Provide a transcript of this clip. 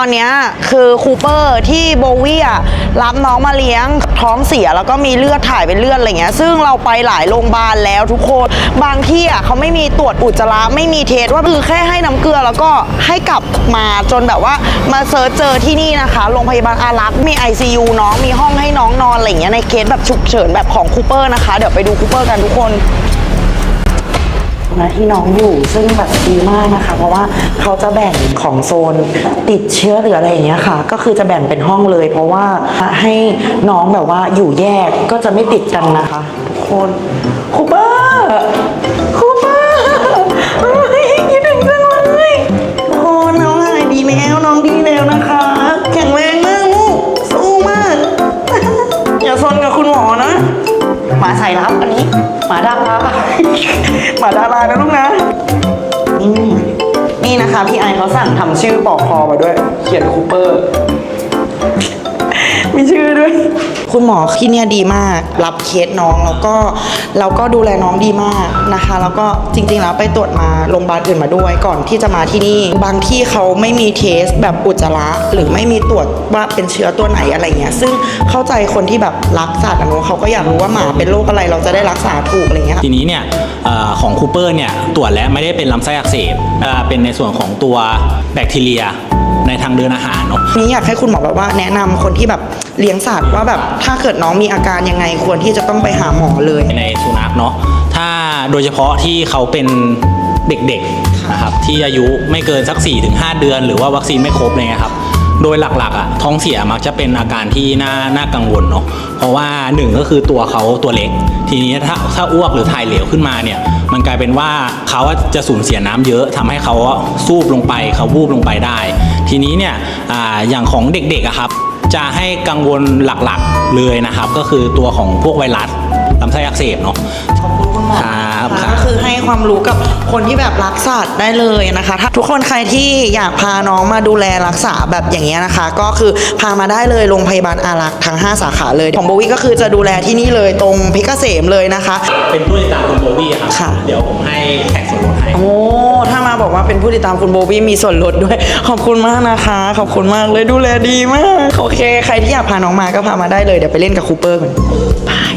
ตอนเนี้ยคือคูเปอร์ที่โบวี่อะรับน้องมาเลี้ยงท้องเสียแล้วก็มีเลือดถ่ายเป็นเลือดอะไรเงี้ยซึ่งเราไปหลายโรงพยาบาลแล้วทุกคนบางที่อะเขาไม่มีตรวจอุจจาระไม่มีเทสว่าคือแค่ให้น้ำเกลือแล้วก็ให้กลับมาจนแบบว่ามาเซิร์ชเจอที่นี่นะคะโรงพยาบาลอารักษ์มี ICU น้องมีห้องให้น้องนอนอะไรเงี้ยในเคสแบบฉุกเฉินแบบของคูเปอร์นะคะ เดี๋ยวไปดูคูเปอร์กันทุกคน นะที่น้องอยู่ซึ่งแบบดีมากนะคะ เพราะว่าเขาจะแบ่งของโซนติดเชื้อหรืออะไรอย่างเงี้ยค่ะ ก็คือจะแบ่งเป็นห้องเลย เพราะว่าให้น้องแบบว่าอยู่แยกก็จะไม่ติดกันนะคะทุกคนคูเปอร์คู หมาสายลับ อันนี้หมาดารา หมาดารานะลูกนะอืมนี่นะคะพี่ไอเขาสั่งทำชื่อปอกคอมาด้วย เขียนคูเปอร์ คุณหมอที่เนี่ยดีมาก รับเคสน้องแล้วก็แล้วก็ดูแลน้องดีมากนะคะ แล้วก็จริงๆแล้วไปตรวจมาโรงพยาบาลอื่นมาด้วยก่อนที่จะมาที่นี่ บางที่เขาไม่มีเทสแบบอุจจาระหรือไม่มีตรวจว่าเป็นเชื้อตัวไหนอะไรเงี้ยซึ่งเข้าใจคนที่แบบรักสัตว์อะเนอะเขาก็อยากรู้ว่าหมาเป็นโรคอะไรเราจะได้รักษาถูกอะไรเงี้ยทีนี้เนี่ยเออของคูเปอร์เนี่ยตรวจแล้วไม่ได้เป็นลำไส้อักเสบเอ่อเป็นในส่วนของตัวแบคทีเรียในทางเดินอาหารเนาะนี่อยากให้คุณหมอแบบว่าแนะนำคนที่แบบ เลี้ยงสัตว์ว่าแบบถ้าเกิดน้องมีอาการยังไงควรที่จะต้องไปหาหมอเลย ในสุนัขเนาะถ้าโดยเฉพาะที่เขาเป็นเด็กๆนะครับที่อายุไม่เกินสัก 4-5 เดือน หรือว่าวัคซีนไม่ครบเลยครับโดยหลักๆอะท้องเสียมักจะเป็นอาการที่น่าน่ากังวลเนาะเพราะว่าหนึ่งก็คือตัวเขาตัวเล็ก ทีนี้ถ้าถ้าอ้วกหรือถ่ายเหลวขึ้นมาเนี่ย มันกลายเป็นว่าเขาจะสูญเสียน้ำเยอะทำให้เขาสูบลงไปเขาวูบลงไปได้ ทีนี้เนี่ยออย่างของเด็กๆอะครับ จะให้กังวลหลักๆเลยนะครับ ก็คือตัวของพวกไวรัสลำไส้อักเสบเนาะขอบคุณคุณหมอครับนะ ครัคะบก็คือให้ความรู้กับคนที่แบบรักสัตว์ได้เลยนะคะ ถ้าทุกคนใครที่อยากพาน้องมาดูแลรักษาแบบอย่างเงี้ยนะคะ ก็คือพามาได้เลยโรงพยาบาลอารักษ์ทั้ง 5 สาขาเลย ของโบวี่ก็คือจะดูแลที่นี่เลยตรงพิกเกษมเลยนะคะ เป็นผู้ติดตามคุณโบวี่อะครับ ค่ะ เดี๋ยวผมให้แท็กส่วนลดให้ โอ้ถ้ามาบอกว่าเป็นผู้ติดตามคุณโบวี่มีส่วนลดด้วย ขอบคุณมากนะคะ ขอบคุณมากเลยดูแลดีมาก โอเค ใครที่อยากพาน้องมาก็พามาได้เลยเดี๋ยวไปเล่นกับคูเปอร์กันบาย